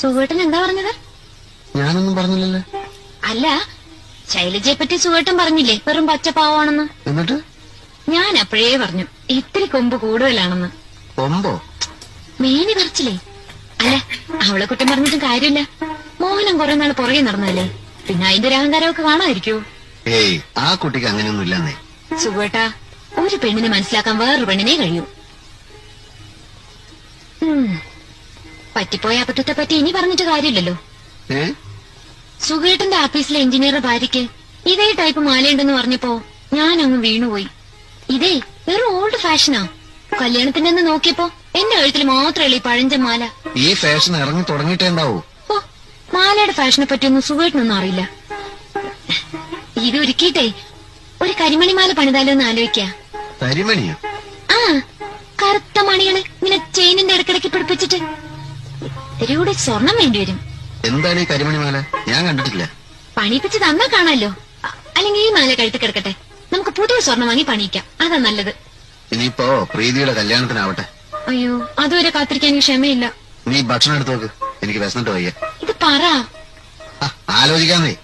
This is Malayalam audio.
സുഖേട്ടൻ എന്താ പറഞ്ഞത്? ഞാനൊന്നും പറഞ്ഞില്ലല്ലേ. അല്ല ശൈലജയെ പറ്റി സുഹേട്ടൻ പറഞ്ഞില്ലേ? വെറും പച്ചപ്പാവാണെന്ന് എന്നിട്ട്? ഞാൻ അപ്പോഴേ പറഞ്ഞു ഇത്തിരി കൊമ്പ് കൂടുതലാണെന്ന്. കൊമ്പോ? മേനി പറിച്ചില്ലേ അല്ല അവളെ കുറ്റം പറഞ്ഞിട്ടും കാര്യമില്ല. മോഹനം കുറെ നാൾ പുറകെ നടന്നല്ലേ പിന്നെ അതിന്റെ ഒരു അഹങ്കാരമൊക്കെ കാണാതിരിക്കോ ഏയ് ആ കുട്ടിക്ക് അങ്ങനെയൊന്നും ഇല്ലെന്നേ. സുഖേട്ടാ ഒരു പെണ്ണിനെ മനസ്സിലാക്കാൻ വേറൊരു പെണ്ണിനെ കഴിയൂ. ഉം. പറ്റിപ്പോയ അബദ്ധത്തെ പറ്റി ഇനി പറഞ്ഞിട്ട് കാര്യമില്ലല്ലോ. സുഗേട്ടന്റെ സുഖേട്ടന്റെ ഓഫീസിലെ എഞ്ചിനീയറുടെ ഭാര്യയ്ക്ക് ഇതേ ടൈപ്പ് മാലയുണ്ടെന്ന് പറഞ്ഞപ്പോ ഞാൻ അങ്ങ് വീണുപോയി. ഇതേ വെറും ഓൾഡ് ഫാഷനാ കല്യാണത്തിന്റെ ഒന്ന് നോക്കിയപ്പോ എന്റെ കഴുത്തിൽ മാത്രമല്ല ഈ പഴഞ്ച മാല. ഈ ഫാഷൻ ഇറങ്ങി തുടങ്ങിയിട്ടേ ഉണ്ടാവൂ. ഓ മാലയുടെ ഫാഷനെ പറ്റിയൊന്നും സുഖേട്ടനൊന്നും അറിയില്ല. ഇത് ഒരുക്കിയിട്ടേ ഒരു കരിമണി മാല പണിതാലോ എന്ന് ആലോചിക്ക. കരിമണിയോ? ആ കറുത്ത മണികൾ ഇങ്ങനെ ചെയിനിന്റെ ഇടക്കിടക്ക് പിടിപ്പിച്ചിട്ട് ഇത്തിരി കൂടി സ്വർണം വേണ്ടിവരും എന്താണ് ഈ കരിമണി മാല? ഞാൻ കണ്ടിട്ടില്ല. പണിയിപ്പിച്ച് തന്നാ കാണാലോ? അല്ലെങ്കിൽ ഈ മാല കഴുത്ത് കിടക്കട്ടെ. നമുക്ക് പുതിയ സ്വർണം വാങ്ങി പണിയിക്കാം. അതാ നല്ലത്. ഇനിയിപ്പോ പ്രീതിയുടെ കല്യാണത്തിനാവട്ടെ. അയ്യോ അതുവരെ കാത്തിരിക്കാൻ ക്ഷമയില്ല. നീ ഭക്ഷണം എടുത്തു നോക്ക്. എനിക്ക് വിശന്നിട്ട് വയ്യ. ഇത് പറ. ആലോചിക്കാൻ ആലോചിക്കാന്നേ.